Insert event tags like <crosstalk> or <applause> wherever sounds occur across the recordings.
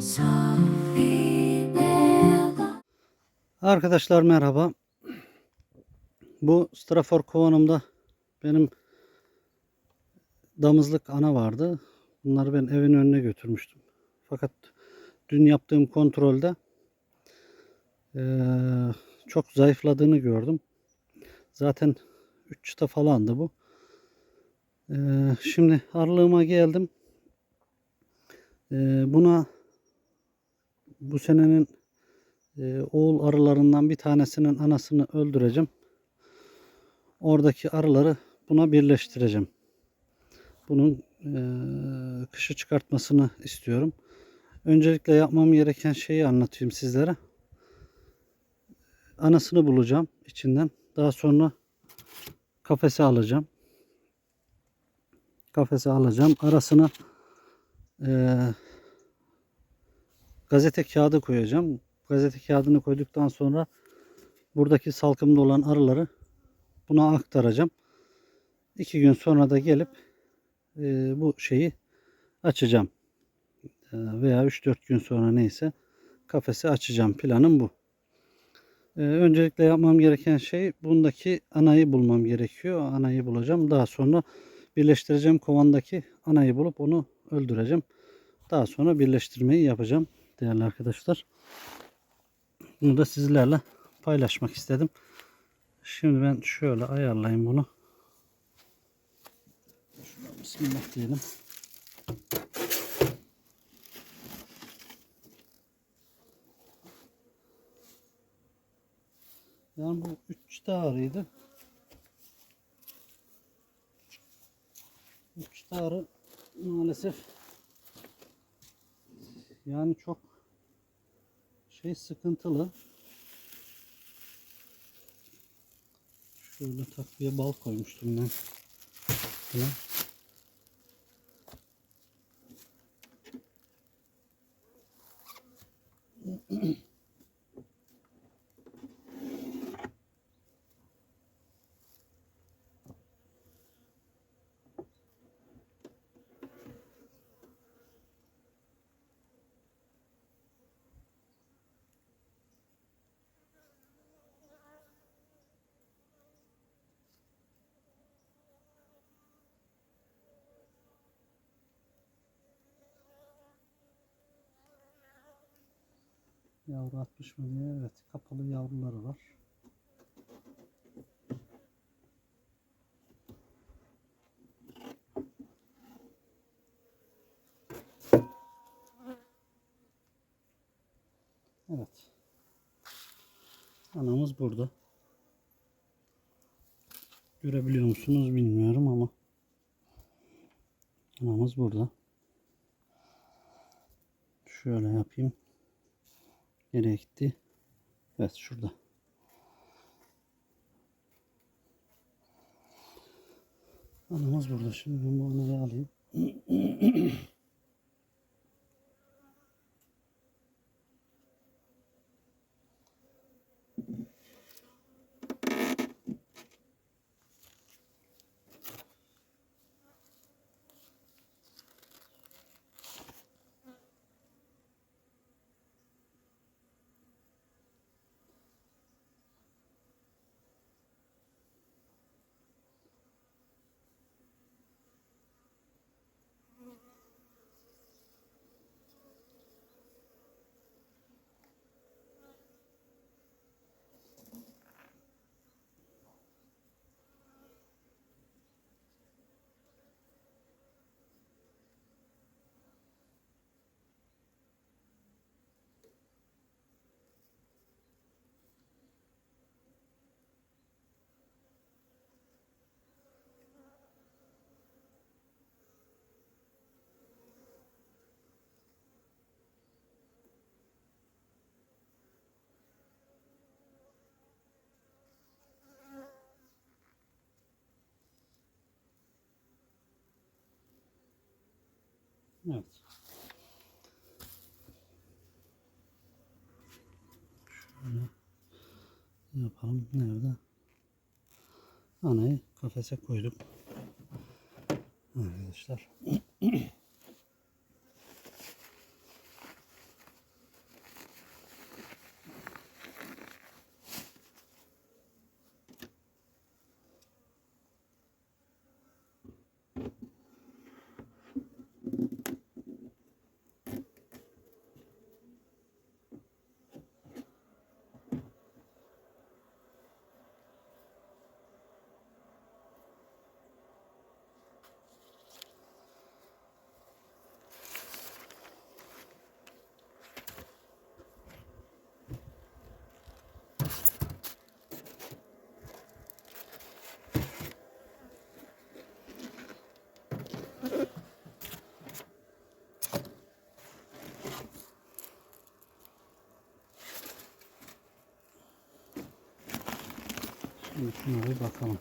Safine Arkadaşlar merhaba. Bu strafor kovanımda benim damızlık ana vardı. Bunları ben evin önüne götürmüştüm. Fakat dün yaptığım kontrolde eee, çok zayıfladığını gördüm. Zaten 3 çıta falandı bu. Eee, şimdi arlığıma geldim. Eee, buna bu senenin e, oğul arılarından bir tanesinin anasını öldüreceğim. Oradaki arıları buna birleştireceğim. Bunun e, kışı çıkartmasını istiyorum. Öncelikle yapmam gereken şeyi anlatayım sizlere. Anasını bulacağım içinden. Daha sonra kafese alacağım. Kafese alacağım. Arasına e, gazete kağıdı koyacağım. Gazete kağıdını koyduktan sonra buradaki salkımda olan arıları buna aktaracağım. İki gün sonra da gelip e, bu şeyi açacağım. E, veya 3-4 gün sonra neyse kafesi açacağım. Planım bu. E, öncelikle yapmam gereken şey bundaki anayı bulmam gerekiyor. Anayı bulacağım. Daha sonra birleştireceğim kovandaki anayı bulup onu öldüreceğim. Daha sonra birleştirmeyi yapacağım değerli arkadaşlar. Bunu da sizlerle paylaşmak istedim. Şimdi ben şöyle ayarlayayım bunu. Şuradan bismillah diyelim. Yani bu 3 ağrıydı. 3 ağrı maalesef yani çok şey sıkıntılı. Şöyle takviye bal koymuştum ben. Buna. Yavru atmış mı diye evet kapalı yavruları var. Evet. Anamız burada. Görebiliyor musunuz bilmiyorum ama anamız burada. Şöyle yapayım. Nereye gitti? Evet şurada. Anamız burada. Şimdi ben bu anayı alayım. <clears throat> Evet. Şöyle yapalım. Nerede? Anayı kafese koyduk. Arkadaşlar. Bir bakalım.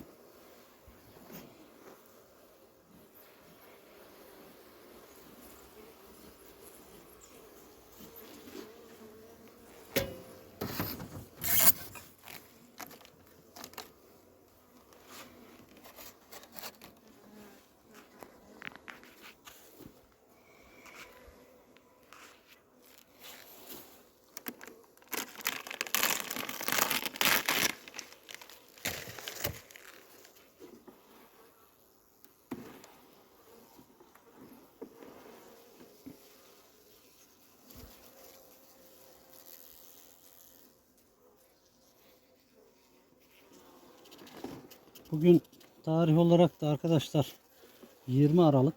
Bugün tarih olarak da arkadaşlar 20 Aralık.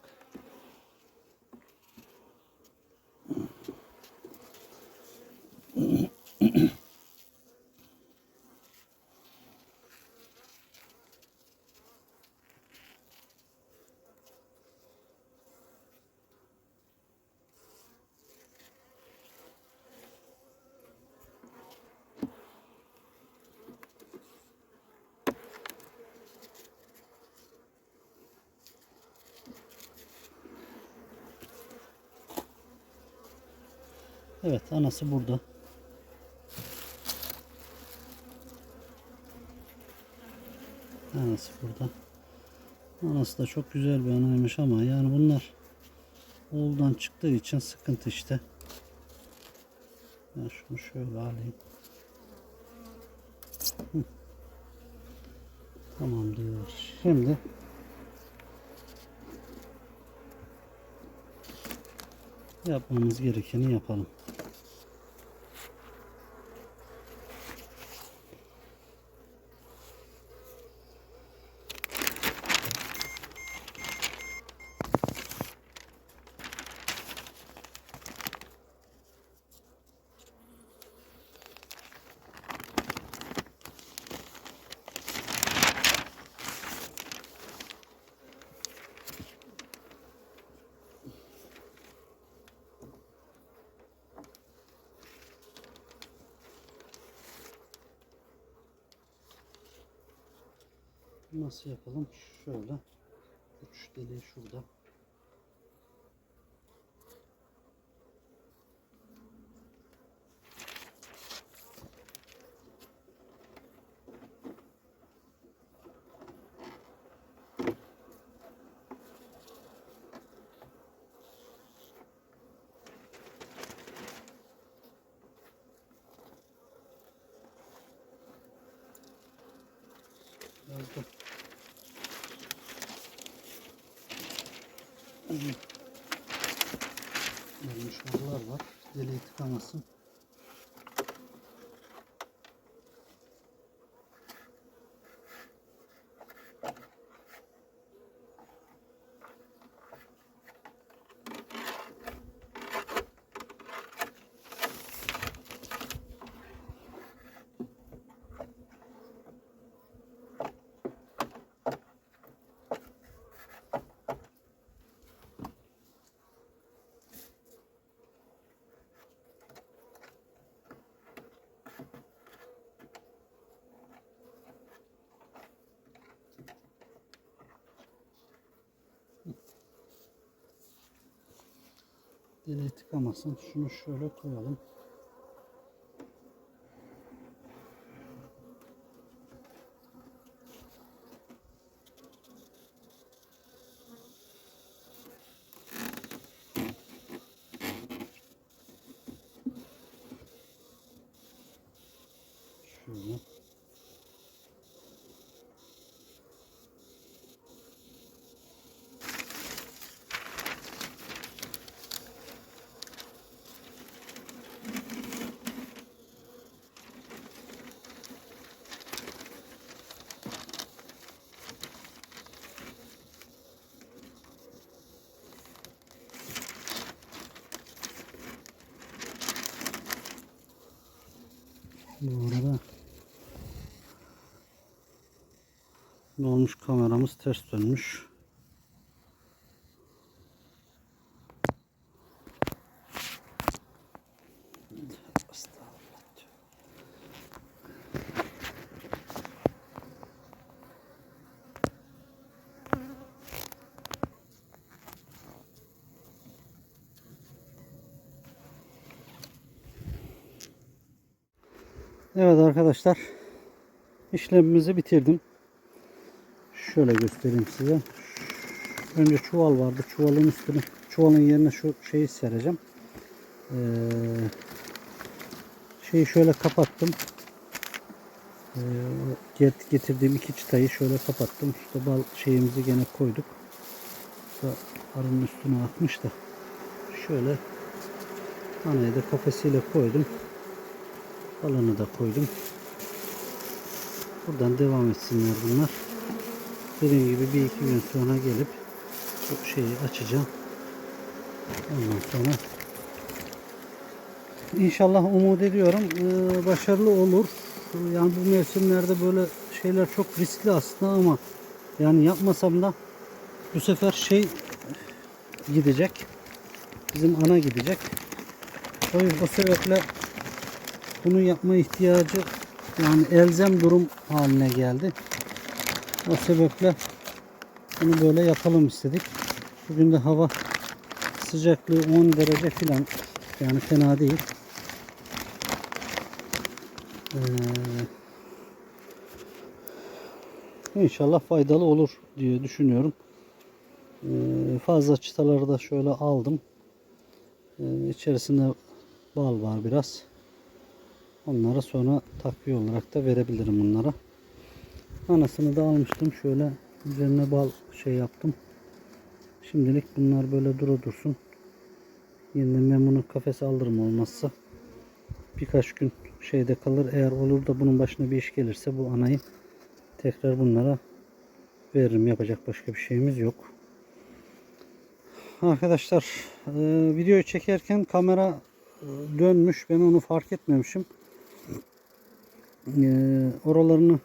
Evet anası burada. Anası burada. Anası da çok güzel bir anaymış ama yani bunlar oğuldan çıktığı için sıkıntı işte. Ben şunu şöyle alayım. Hı. Tamamdır. Şimdi yapmamız gerekeni yapalım. Nasıl yapalım? Şöyle. Uç deliği şurada. Vermiş mallar var. Deliği tıkamasın. Deliği tıkamasın. Şunu şöyle koyalım. Bu arada ne olmuş kameramız ters dönmüş. Evet arkadaşlar işlemimizi bitirdim. Şöyle göstereyim size. Önce çuval vardı. Çuvalın üstüne, çuvalın yerine şu şeyi sereceğim. Ee, şeyi şöyle kapattım. Ee, get- getirdiğim iki çıtayı şöyle kapattım. İşte bal şeyimizi gene koyduk. Da arının üstüne atmış da. Şöyle anayı da kafesiyle koydum. Balını da koydum. Buradan devam etsinler bunlar. Dediğim gibi bir iki gün sonra gelip bu şeyi açacağım. Ondan sonra inşallah umut ediyorum eee, başarılı olur. Yani bu mevsimlerde böyle şeyler çok riskli aslında ama yani yapmasam da bu sefer şey gidecek. Bizim ana gidecek. O yüzden o sebeple bunu yapma ihtiyacı yani elzem durum haline geldi. O sebeple bunu böyle yapalım istedik. Bugün de hava sıcaklığı 10 derece filan yani fena değil. Ee, inşallah faydalı olur diye düşünüyorum. Ee, fazla çıtaları da şöyle aldım. Ee, içerisinde bal var biraz. Onlara sonra takviye olarak da verebilirim bunlara. Anasını da almıştım. Şöyle üzerine bal şey yaptım. Şimdilik bunlar böyle dura dursun. Yeniden ben bunu kafese alırım olmazsa. Birkaç gün şeyde kalır. Eğer olur da bunun başına bir iş gelirse bu anayı tekrar bunlara veririm. Yapacak başka bir şeyimiz yok. Arkadaşlar e, videoyu çekerken kamera e, dönmüş. Ben onu fark etmemişim. E, oralarını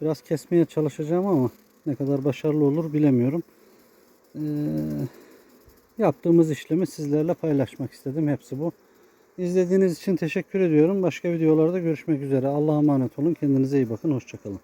biraz kesmeye çalışacağım ama ne kadar başarılı olur bilemiyorum. E, yaptığımız işlemi sizlerle paylaşmak istedim. Hepsi bu. İzlediğiniz için teşekkür ediyorum. Başka videolarda görüşmek üzere. Allah'a emanet olun. Kendinize iyi bakın. Hoşçakalın.